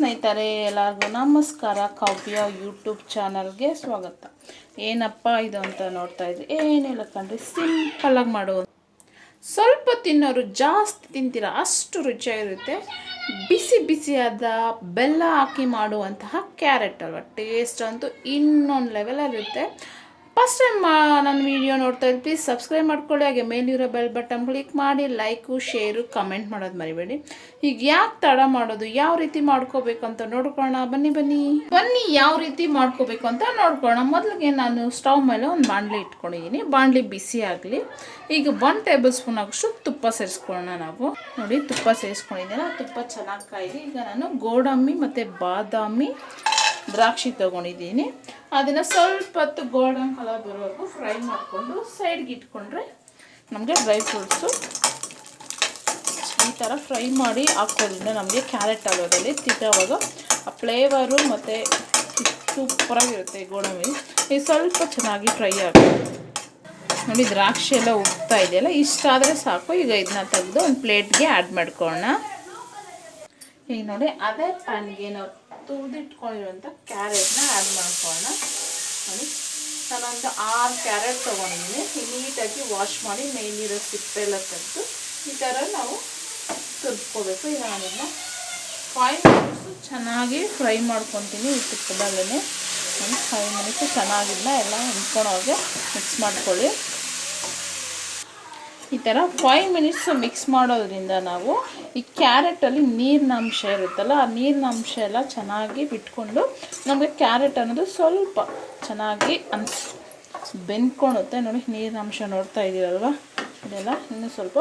ಸ್ನೇಹಿತರೆ, ಎಲ್ಲರಿಗೂ ನಮಸ್ಕಾರ. ಕಾವ್ಯ ಯೂಟ್ಯೂಬ್ ಚಾನಲ್ಗೆ ಸ್ವಾಗತ. ಏನಪ್ಪ ಇದು ಅಂತ ನೋಡ್ತಾ ಇದ್ರಿ. ಏನಿಲ್ಲ ಕಣ್ರಿ ಸಿಂಪಲ್ಲಾಗಿ ಮಾಡೋದು ಸ್ವಲ್ಪ ತಿನ್ನೋರು ಜಾಸ್ತಿ ತಿಂತೀರ, ಅಷ್ಟು ರುಚಿಯಾಗಿರುತ್ತೆ ಬಿಸಿ ಬಿಸಿಯಾದ ಬೆಲ್ಲ ಹಾಕಿ ಮಾಡುವಂತಹ ಕ್ಯಾರೆಟ್ ಅಲ್ವಾ? ಟೇಸ್ಟ್ ಅಂತೂ ಇನ್ನೊಂದು ಲೆವೆಲಲ್ಲಿರುತ್ತೆ ಫಸ್ಟ್ ಟೈಮ್ ನನ್ನ ವಿಡಿಯೋ ನೋಡ್ತಾ ಇದ್ದೀನಿ ಪ್ಲೀಸ್ ಸಬ್ಸ್ಕ್ರೈಬ್ ಮಾಡ್ಕೊಳ್ಳಿ. ಹಾಗೆ ಮೇಲಿರೋ ಬೆಲ್ ಬಟನ್ ಕ್ಲಿಕ್ ಮಾಡಿ ಲೈಕು ಶೇರು ಕಮೆಂಟ್ ಮಾಡೋದು ಮರಿಬೇಡಿ. ಈಗ ಯಾಕೆ ತಡ ಮಾಡೋದು? ಯಾವ ರೀತಿ ಮಾಡ್ಕೋಬೇಕು ಅಂತ ನೋಡ್ಕೊಳ್ಳೋಣ. ಬನ್ನಿ ಬನ್ನಿ. ಬನ್ನಿ, ಯಾವ ರೀತಿ ಮಾಡ್ಕೋಬೇಕು ಅಂತ ನೋಡ್ಕೊಳ್ಳೋಣ. ಮೊದಲಿಗೆ ನಾನು ಸ್ಟವ್ ಮೇಲೆ ಒಂದು ಬಾಣಲಿ ಇಟ್ಕೊಂಡಿದ್ದೀನಿ ಬಾಣಲಿ ಬಿಸಿ ಆಗಲಿ. ಈಗ ಒನ್ ಟೇಬಲ್ ಸ್ಪೂನ್ ಆಗೋಷ್ಟು ತುಪ್ಪ ಸೇರಿಸ್ಕೊಳ್ಳೋಣ ನಾವು. ನೋಡಿ, ತುಪ್ಪ ಸೇರಿಸ್ಕೊಂಡಿದ್ದೀನಿ ತುಪ್ಪ ಚೆನ್ನಾಗಿ ಕಾಯಿದೆ ಈಗ ನಾನು ಗೋಡಂಬಿ ಮತ್ತು ಬಾದಾಮಿ ದ್ರಾಕ್ಷಿ ತೊಗೊಂಡಿದ್ದೀನಿ. ಅದನ್ನು ಸ್ವಲ್ಪ ಹೊತ್ತು ಗೋಲ್ಡನ್ ಕಲರ್ ಬರೋವರೆಗೂ ಫ್ರೈ ಮಾಡಿಕೊಂಡು ಸೈಡ್ಗೆ ಇಟ್ಕೊಂಡ್ರೆ ನಮಗೆ ಡ್ರೈ ಫ್ರೂಟ್ಸು ಈ ಥರ ಫ್ರೈ ಮಾಡಿ ಹಾಕೋದ್ರಿಂದ ನಮಗೆ ಕ್ಯಾರೆಟ್ ಆಗೋದಲ್ಲಿ ತಿಟ್ಟವಾಗ ಆ ಫ್ಲೇವರು ಮತ್ತು ಸೂಪರಾಗಿರುತ್ತೆ ಗೋಡಂಬಿ. ಇದು ಸ್ವಲ್ಪ ಚೆನ್ನಾಗಿ ಫ್ರೈ ಆಗುತ್ತೆ ನೋಡಿ ದ್ರಾಕ್ಷಿ ಎಲ್ಲ ಉಗ್ತಾ ಇದೆಯಲ್ಲ, ಇಷ್ಟ ಆದರೆ ಸಾಕು. ಈಗ ಇದನ್ನ ತೆಗೆದು ಒಂದು ಪ್ಲೇಟ್ಗೆ ಆ್ಯಡ್ ಮಾಡ್ಕೊಳ್ಳೋಣ. ಈಗ ನೋಡಿ, ಅದೇ ಪ್ಯಾನ್ಗೆ ನಾವು ತುರಿದಿಟ್ಕೊಂಡಿರುವಂಥ ಕ್ಯಾರೆಟ್ನ ಆ್ಯಡ್ ಮಾಡ್ಕೊಳ್ಳೋಣ. ನೋಡಿ, ನಾನೊಂದು ಆರು ಕ್ಯಾರೆಟ್ ತೊಗೊಂಡಿದ್ದೀನಿ. ನೀಟಾಗಿ ವಾಶ್ ಮಾಡಿ ಮೇಲಿರೋ ಸಿಪ್ಪೆಲ್ಲ ತೆಗೆದು ಈ ಥರ ನಾವು ತುರ್ಕೋಬೇಕು ಈಗ ನಾನಿನ್ನ ಫೈವ್ ಮಿನಿಟ್ಸು ಚೆನ್ನಾಗಿ ಫ್ರೈ ಮಾಡ್ಕೊತೀನಿ ಈ ತುಪ್ಪದಲ್ಲೇ ಒಂದು ಫೈವ್ ಮಿನಿಟ್ಸು ಚೆನ್ನಾಗಿಲ್ಲ ಎಲ್ಲ ಹೊಂದ್ಕೊಳೋಗೆ ಮಿಕ್ಸ್ ಮಾಡ್ಕೊಳ್ಳಿ. ಈ ಥರ ಫೈವ್ ಮಿನಿಟ್ಸ್ ಮಿಕ್ಸ್ ಮಾಡೋದ್ರಿಂದ ನಾವು ಈ ಕ್ಯಾರೆಟಲ್ಲಿ ನೀರಿನ ಅಂಶ ಇರುತ್ತಲ್ಲ, ಆ ನೀರಿನ ಅಂಶ ಎಲ್ಲ ಚೆನ್ನಾಗಿ ಬಿಟ್ಕೊಂಡು ನಮಗೆ ಕ್ಯಾರೆಟ್ ಅನ್ನೋದು ಸ್ವಲ್ಪ ಚೆನ್ನಾಗಿ ಅನ್ಸ್, ಬೆಂದ್ಕೊಳುತ್ತೆ. ನೋಡಿ ನೀರಿನ ಅಂಶ ನೋಡ್ತಾ ಇದ್ದೀರಲ್ವ ಇದೆಲ್ಲ ಇನ್ನೂ ಸ್ವಲ್ಪ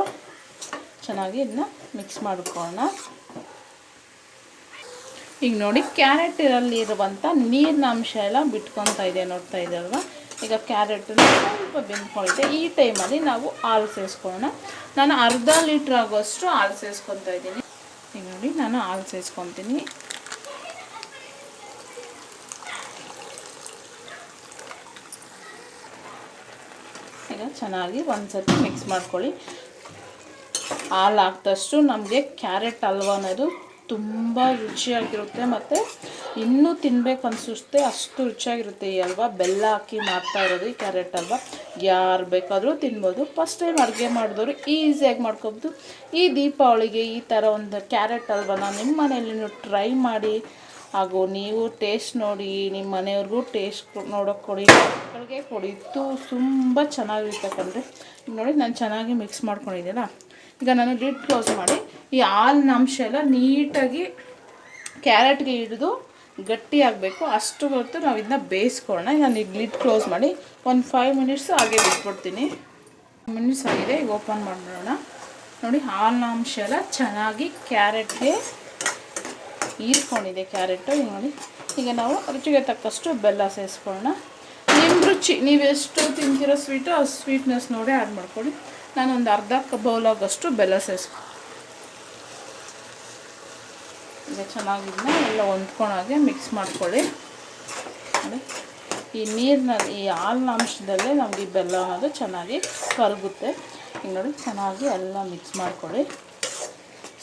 ಚೆನ್ನಾಗಿ ಇದನ್ನ ಮಿಕ್ಸ್ ಮಾಡ್ಕೊಳ್ಳೋಣ. ಈಗ ನೋಡಿ ಕ್ಯಾರೆಟಲ್ಲಿ ಇರುವಂಥ ನೀರಿನ ಅಂಶ ಎಲ್ಲ ಬಿಟ್ಕೊತಾ ಇದೆ, ನೋಡ್ತಾ ಇದ್ದೀರಲ್ವ ಈಗ ಕ್ಯಾರೆಟನ್ನು ಸ್ವಲ್ಪ ಬೆಂದ್ಕೊಂಡಿದೆ ಈ ಟೈಮಲ್ಲಿ ನಾವು ಹಾಲು ಸೇರಿಸ್ಕೊಳ್ಳೋಣ. ನಾನು ಅರ್ಧ ಲೀಟ್ರ್ ಆಗೋಷ್ಟು ಹಾಲು ಸೇರಿಸ್ಕೊತಾ ಇದ್ದೀನಿ. ಈಗ ನೋಡಿ, ನಾನು ಹಾಲು ಸೇರಿಸ್ಕೊತೀನಿ ಈಗ ಚೆನ್ನಾಗಿ ಒಂದ್ಸತಿ ಮಿಕ್ಸ್ ಮಾಡ್ಕೊಳ್ಳಿ. ಹಾಲು ಹಾಕ್ದಷ್ಟು ನಮಗೆ ಕ್ಯಾರೆಟ್ ಹಲ್ವ ಅನ್ನೋದು ತುಂಬ ರುಚಿಯಾಗಿರುತ್ತೆ. ಮತ್ತು ಇನ್ನೂ ತಿನ್ಬೇಕು ಅನಿಸುತ್ತೆ, ಅಷ್ಟು ರುಚಿಯಾಗಿರುತ್ತೆ ಈ ಹಲ್ವ ಬೆಲ್ಲ ಹಾಕಿ ಮಾಡ್ತಾ ಇರೋದು ಈ ಕ್ಯಾರೆಟ್ ಅಲ್ವಾ? ಯಾರು ಬೇಕಾದರೂ ತಿನ್ಬೋದು. ಫಸ್ಟ್ ಟೈಮ್ ಅಡುಗೆ ಮಾಡಿದವರು ಈಸಿಯಾಗಿ ಮಾಡ್ಕೊಬೋದು. ಈ ದೀಪಾವಳಿಗೆ ಈ ಥರ ಒಂದು ಕ್ಯಾರೆಟ್ ಹಲ್ವನ ನಿಮ್ಮ ಮನೆಯಲ್ಲಿ ನೀವು ಟ್ರೈ ಮಾಡಿ, ಹಾಗೂ ನೀವು ಟೇಸ್ಟ್ ನೋಡಿ ನಿಮ್ಮ ಮನೆಯವ್ರಿಗೂ ಟೇಸ್ಟ್ ನೋಡೋಕೆ ಕೊಡಿ. ಮಕ್ಕಳಿಗೆ ಕೊಡಿ ಇದು ತುಂಬ ಚೆನ್ನಾಗಿರುತ್ತೆ ನೋಡಿ ನಾನು ಚೆನ್ನಾಗಿ ಮಿಕ್ಸ್ ಮಾಡ್ಕೊಂಡಿದ್ದೀನಲ್ಲ ಈಗ ನಾನು ಲಿಡ್ ಕ್ಲೋಸ್ ಮಾಡಿ, ಈ ಹಾಲಿನ ಅಂಶ ಎಲ್ಲ ನೀಟಾಗಿ ಕ್ಯಾರೆಟ್ಗೆ ಹಿಡಿದು ಗಟ್ಟಿ ಆಗಬೇಕು ಅಷ್ಟು ಹೊತ್ತು ನಾವು ಇದನ್ನ ಬೇಯಿಸ್ಕೊಳ್ಳೋಣ. ನಾನು ಈಗ ಲಿಡ್ ಕ್ಲೋಸ್ ಮಾಡಿ ಒಂದು ಫೈವ್ ಮಿನಿಟ್ಸ್ ಹಾಗೆ ಬಿಟ್ಬಿಡ್ತೀನಿ. ಮಿನಿಟ್ಸ್ ಆಗಿದೆ, ಈಗ ಓಪನ್ ಮಾಡಿಬಿಡೋಣ. ನೋಡಿ ಹಾಲಿನ ಅಂಶ ಎಲ್ಲ ಚೆನ್ನಾಗಿ ಕ್ಯಾರೆಟ್ಗೆ ಹೀರ್ಕೊಂಡಿದೆ ಕ್ಯಾರೆಟು. ಈಗ ನೋಡಿ, ಈಗ ನಾವು ರುಚಿಗೆ ತಕ್ಕಷ್ಟು ಬೆಲ್ಲ ಸೇರಿಸ್ಕೊಳ್ಳೋಣ. ನಿಮ್ಮ ರುಚಿ, ನೀವು ಎಷ್ಟು ತಿಂತಿರೋ ಸ್ವೀಟು ಆ ಸ್ವೀಟ್ನೆಸ್ ನೋಡಿ ಆ್ಯಡ್ ಮಾಡ್ಕೊಳ್ಳಿ. ನಾನೊಂದು ಅರ್ಧ ಬೌಲಾಗಷ್ಟು ಬೆಲ್ಲ ಸೇರಿಸ್ಕೊ ಈಗ ಚೆನ್ನಾಗಿದ್ದನ್ನ ಎಲ್ಲ ಹೊಂದ್ಕೊಳಾಗೆ ಮಿಕ್ಸ್ ಮಾಡ್ಕೊಳ್ಳಿ. ನೋಡಿ, ಈ ನೀರಿನ, ಈ ಹಾಲಿನ ಅಂಶದಲ್ಲೇ ನಮಗೆ ಈ ಬೆಲ್ಲ ಅನ್ನೋದು ಚೆನ್ನಾಗಿ ಕರಗುತ್ತೆ. ಈಗ ನೋಡಿ, ಚೆನ್ನಾಗಿ ಎಲ್ಲ ಮಿಕ್ಸ್ ಮಾಡ್ಕೊಳ್ಳಿ.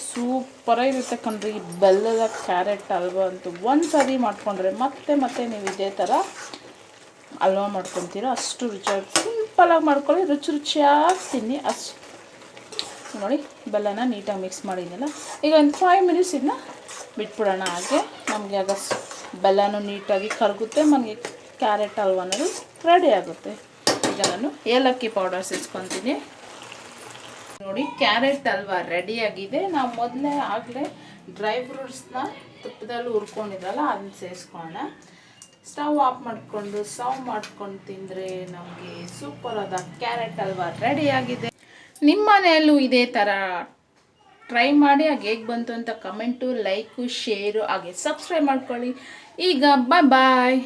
ಸೂಪರಾಗಿರುತ್ತೆ ಕಣ್ರಿ, ಈ ಬೆಲ್ಲದ ಕ್ಯಾರೆಟ್ ಹಲ್ವ ಅಂತೂ. ಒಂದು ಸರಿ ಮಾಡಿಕೊಂಡ್ರೆ ಮತ್ತೆ ಮತ್ತೆ ನೀವು ಇದೇ ಥರ ಹಲ್ವ ಮಾಡ್ಕೊತೀರ, ಅಷ್ಟು ರುಚಿಯಾಗಿ ಸಿಂಪಲಾಗಿ ಮಾಡ್ಕೊಳ್ಳಿ, ರುಚಿ ರುಚಿಯಾಗಿ ತಿನ್ನಿ. ಅಷ್ಟು. ನೋಡಿ, ಬೆಲ್ಲನ ನೀಟಾಗಿ ಮಿಕ್ಸ್ ಮಾಡಿದ್ದೀನಲ್ಲ ಈಗ ಒಂದು ಫೈವ್ ಮಿನಿಟ್ಸ್ ಇದನ್ನ ಬಿಟ್ಬಿಡೋಣ ಹಾಗೆ. ನಮಗೆ ಅದು ಬೆಲ್ಲನೂ ನೀಟಾಗಿ ಕರಗುತ್ತೆ. ನನಗೆ ಕ್ಯಾರೆಟ್ ಹಲ್ವ ಅನ್ನೋದು ರೆಡಿ ಆಗುತ್ತೆ. ಈಗ ನಾನು ಏಲಕ್ಕಿ ಪೌಡರ್ ಸೇರಿಸ್ಕೊತೀನಿ ನೋಡಿ, ಕ್ಯಾರೆಟ್ ಹಲ್ವ ರೆಡಿಯಾಗಿದೆ ನಾವು ಮೊದಲೇ ಆಗಲೇ ಡ್ರೈ ಫ್ರೂಟ್ಸ್ನ ತುಪ್ಪದಲ್ಲಿ ಹುರ್ಕೊಂಡಿದ್ರಲ್ಲ ಅದನ್ನ ಸೇರಿಸ್ಕೊಳ್ಳೋಣ. ಸ್ಟವ್ ಆಫ್ ಮಾಡಿಕೊಂಡು ಸರ್ವ್ ಮಾಡ್ಕೊಂಡು ತಿಂದರೆ ನಮಗೆ ಸೂಪರ್ ಆದ ಕ್ಯಾರೆಟ್ ಹಲ್ವ ರೆಡಿಯಾಗಿದೆ ನಿಮ್ಮ ಮನೆಯಲ್ಲೂ ಇದೇ ಥರ ಟ್ರೈ ಮಾಡಿ ಹಾಗೆ ಹೇಗೆ ಬಂತು ಅಂತ ಕಮೆಂಟು ಲೈಕು ಶೇರು ಹಾಗೆ ಸಬ್ಸ್ಕ್ರೈಬ್ ಮಾಡ್ಕೊಳ್ಳಿ. ಈಗ ಬಾಯ್ ಬಾಯ್